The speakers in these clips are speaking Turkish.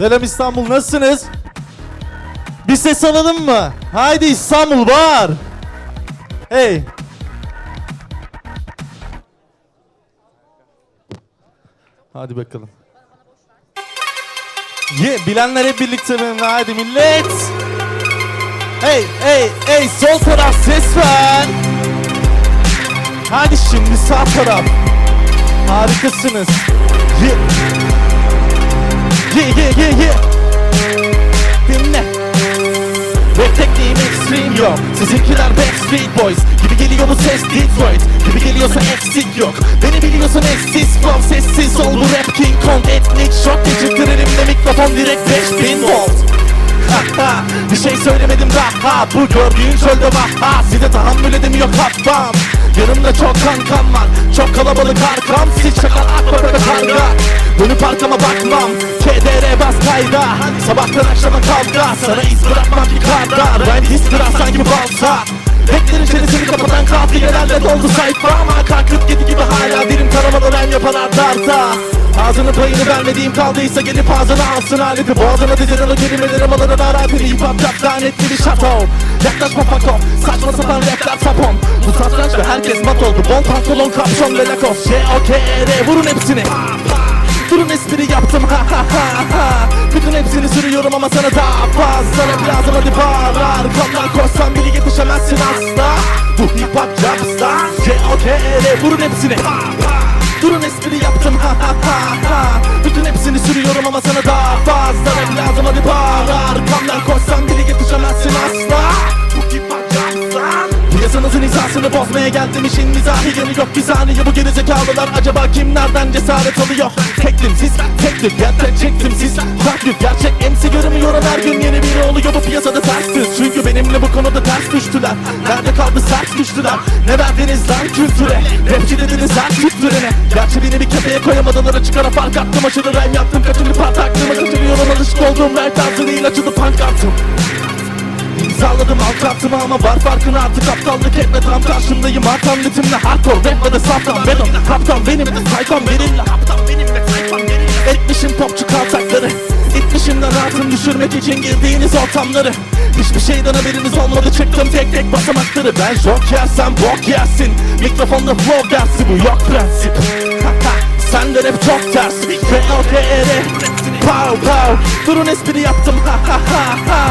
Selam İstanbul nasılsınız? Bir ses alalım mı? Haydi İstanbul var. Hey. Hadi bakalım. Ye, bilenler hep birlikte benimle. Haydi millet. Hey, hey, hey, sol taraf ses ver. Hadi şimdi sağ taraf. Harikasınız. Ye. Ye, ye, ye, ye. Dinle. Rap tekniğim extreme yok Sizinkiler Backstreet Boys Gibi geliyor bu ses Detroit Gibi geliyorsa eksik yok Beni biliyorsun eksiz flow Sessiz ol bu rap King Kong Etnik şok Geçirtir elimde mikrofon direkt 5000 volt bir şey söylemedim daha Bu gördüğün çölde vaha Size tahammül edemiyor kafam Yanımda çok kankam var. Çok kalabalık arkam. Siz çakal akbaba karga Dönüp arkama bakmam. KDR bas kayda. Sabahtan akşama kavga. Sana iz bırakmam ki karda Rhyme histıra sanki balta. Beklerin çenesini kapatan kafiyelerle doldu sayfa. Ama kalkıp gidi gibi hala dilim taramalı rhyme yapan ardarda Ağzının payını vermediğim kaldıysa gelip ağzına alsın aleti Boğazına dizilen o kelimeleri malına naratili Hip hop rap lanetli bir şato. Yaklaşma fako Saçma sapan rapler satrançta herkes mat oldu. Bol pantolon kapşon ve lakos. J-O-K-R vurun hepsini. Durun espri yaptım. Ha ha ha ha. Bütün hepsini sürüyorum ama sana daha fazla. Rap lazım hadi bağır Arkamdan koşsan bile yetişemezsin asla. Bu hip hop rapsta J-O-K-R vurun hepsini. Durun espri yaptım. Ha ha ha ha. Bütün hepsini sürüyorum ama sana daha fazla. Rap lazım hadi bağır Arkamdan koşsan bile yetişemezsin asla Bozmaya geldim işin mizahi yanı yok. Bir saniye bu gerizekalılar acaba kimlerden cesaret alıyor? Tektim siz tektim gerçek çektim siz. Taklit gerçek MC göremiyorum her gün. Yeni biri oluyor bu piyasada tersiz Çünkü benimle bu konuda ters düştüler. Nerede kaldı sert düştüler. Ne verdiniz lan kültüre? Rapçi dediniz her kültürene Gerçi beni bir kefeye koyamadılar. Çıkara fark attım aşırı rhyme yaptım. Kaçıncı part aklıma kaçırıyorum alışık olduğum rap tarzı değil açıldı pankartım İmzaladım avukatımı ama var farkını artık aptallık etme. Tam karşımdayım Artan ritimle hardcore. Rap adı saftan Venom kaptan benim sayfam benimle. Kaptan benimle sayfam benimle. Etmişim popçu kaltakları İtmişimden rahatım düşürmek için girdiğiniz ortamları. Hiçbir şeyden haberiniz olmadı çıktım tek tek basamakları Ben joker sen bok yersin Mikrofonda flow dersi bu yok prensip. Sen de rap çok ters. K.O.K.R. Pow pow. Durun espri yaptım. Ha ha ha ha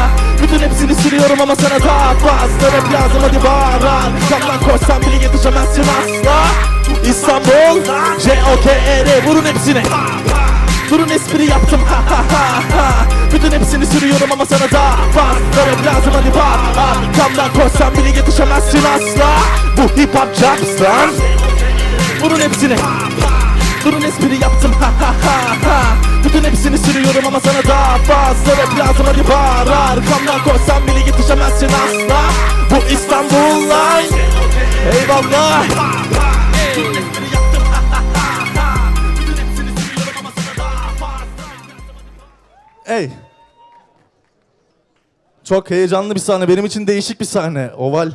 Bütün hepsini sürüyorum ama sana daha fazla Rap lazım hadi bağır Arkamdan koşsan bile yetişemezsin asla. İstanbul J-O-K-R Vurun hepsini. Durun espri yaptım. Ha ha ha ha. Bütün hepsini sürüyorum ama sana daha fazla Rap lazım hadi bağır Arkamdan koşsan bile yetişemezsin asla. Bu hip hop jobs'tan Vurun hepsini. Durun espri Bütün hepsini sürüyorum ama sana daha fazla Rap lazım hadi bağır Arkamdan koşsan bile yetişemezsin asla Bu İstanbul Line Eyvallah Ey Çok heyecanlı bir sahne. Benim için değişik bir sahne. Oval.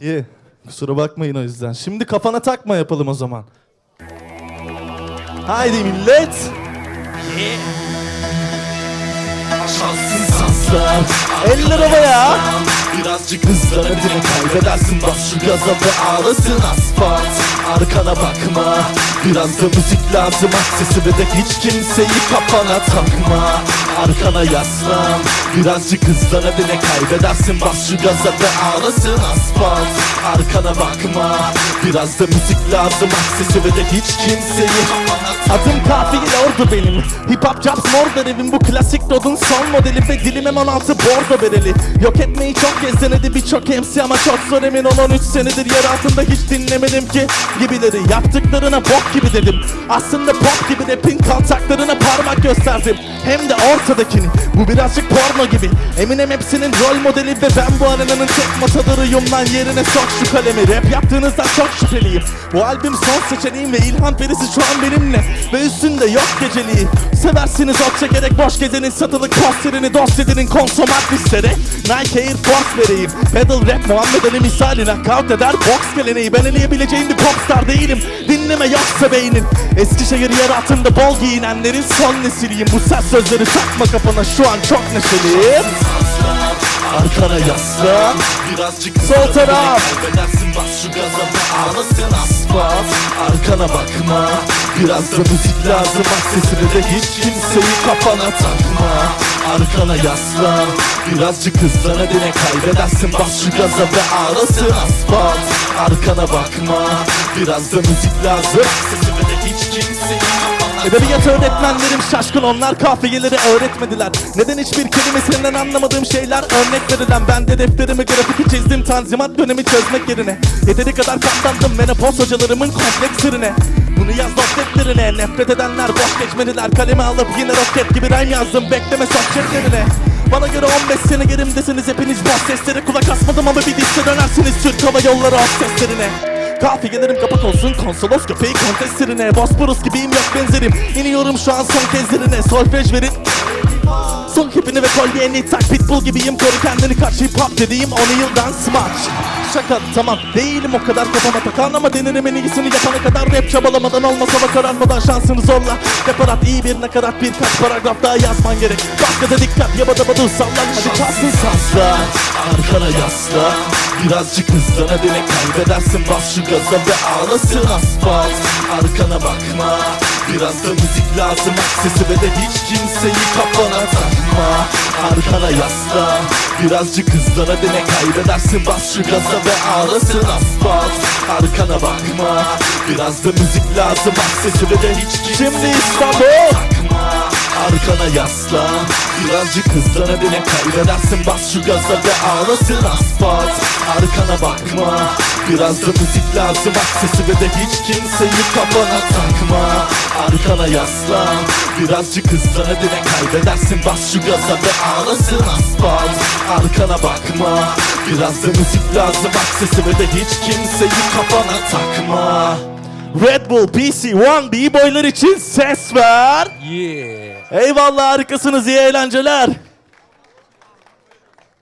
İyi. Kusura bakmayın o yüzden. Şimdi kafana takma yapalım o zaman. Haydi millet. Sanslar Eller havaya. Birazcık hızlanadığını kaybedersin. Bas şu gaza ve ağlasın asfalt. Arkana bakma. Biraz da müzik lazım. Sesi ve de hiç kimseyi kafana takma. Arkana yaslan. Birazcık hızlanadığını kaybedersin. Bas şu gaza ve ağlasın asfalt Arkana bakma. Biraz da müzik lazım. Sesi ve de hiç kimseyi Adım kafiyeli ordu benim. Hip hop Jobs mor evim Bu klasik rodun son modeli Ve dilim M16 bordo bereli Yok etmeyi çok kez denedi birçok MC Ama çok zor emin ol 13 senedir yer altında hiç dinlemedim ki. Gibileri yaptıklarına bok gibi dedim. Aslında pop gibi rapin kaltaklarına parmak gösterdim. Hem de ortadakini. Bu birazcık porno gibi. Eminem hepsinin rol modeli Ve ben bu arenanın tek matadoruyum lan. Yerine sok şu kalemi Rap yaptığınızdan çok şüpheliyim. Bu albüm son seçeneğim Ve ilham perisi şu an benimle. Ve üstünde yok geceliği. Seversiniz ot çekerek boş gezenin Satılık posterini dost edinin konsomat listere Nike Air Force vereyim. Pedal rap Muhammed Ali misali Knockout eder. Box geleneği Ben eleyebileceğim bir popstar değilim. Dinle dinleme yoksa beynin Eskişehir yer altında bol giyinenlerin son nesiliyim. Bu sert sözleri takma kafana şu an çok neşeliyim Arkana yaslan Birazcık Sol taraf. Kaybedersin bas şu gaza ve ağlasın asfalt. Arkana bakma. Biraz da müzik lazım. Bak sesini de hiç kimseyi kafana takma. Arkana yaslan Birazcık hızlan hadi ne kaybedersin Bas şu gaza ve ağlasın asfalt. Arkana bakma. Biraz da müzik lazım Edebiyat öğretmenlerim şaşkın. Onlar kahveyeleri öğretmediler. Neden hiçbir kelimesinden anlamadığım şeyler örnek verilen? Ben de defterimi grafiki çizdim tanzimat dönemi çözmek yerine. Yeteri kadar katlandım menopoz hocalarımın kompleks sırrine Bunu yaz not defterine. Nefret edenler boş geçmediler. Kalemi alıp yine roket gibi rhyme yazdım. Bekleme sohbetlerine bana göre 15 sene gerimdesiniz. Hepiniz boş seslere kulak asmadım ama bir dişle dönersiniz. Türk Hava Yolları alt seslerine Kafiyelerim kapak olsun. Konsolos köpeği kontestirine Bosporus gibiyim yok benzerim. İniyorum şu an son kezlerine Solfej verin. Son kepini ve kolyeni tak Pitbull gibiyim. Koru kendini kaç hip hop dediğim 10 yıldan smaç Şaka tamam. Değilim o kadar kafama takan Ama denirim en iyisini yapana kadar Rap çabalamadan olmasa hava kararmadan şansını zorla. Reparat iyi bir nakarat birkaç paragraf daha yazman gerek. Başka da dikkat yabada badu sallan. Hadi kalsın Sazla Arkana yasla. Birazcık hızlan hadi ne kaybedersin. Bas şu gaza ve ağlasın asfalt. Arkana bakma Biraz da müzik lazım. Sesi ve de hiç kimseyi kafana takma. Arkana yasla Birazcık hızlan hadi ne kaybedersin. Bas şu gaza ve ağlasın asfalt. Arkana bakma Biraz da müzik lazım. Aç sesi ve de hiç kimseyi Şimdi İstanbul. Takma Arkana yaslan Birazcık hızlan hadi ne kaybedersin. Bas şu gaza ve ağlasın asfalt. Arkana bakma Biraz da müzik lazım Bak sesi ve de hiç kimseyi kafana takma. Arkana yaslan Birazcık hızlan hadi ne kaybedersin. Bas şu gaza ve ağlasın asfalt. Arkana bakma Biraz da müzik lazım. Bak sesi ve de hiç kimseyi kafana takma. Red Bull PC1 B-boylar için ses ver. Yeah. Eyvallah harikasınız iyi eğlenceler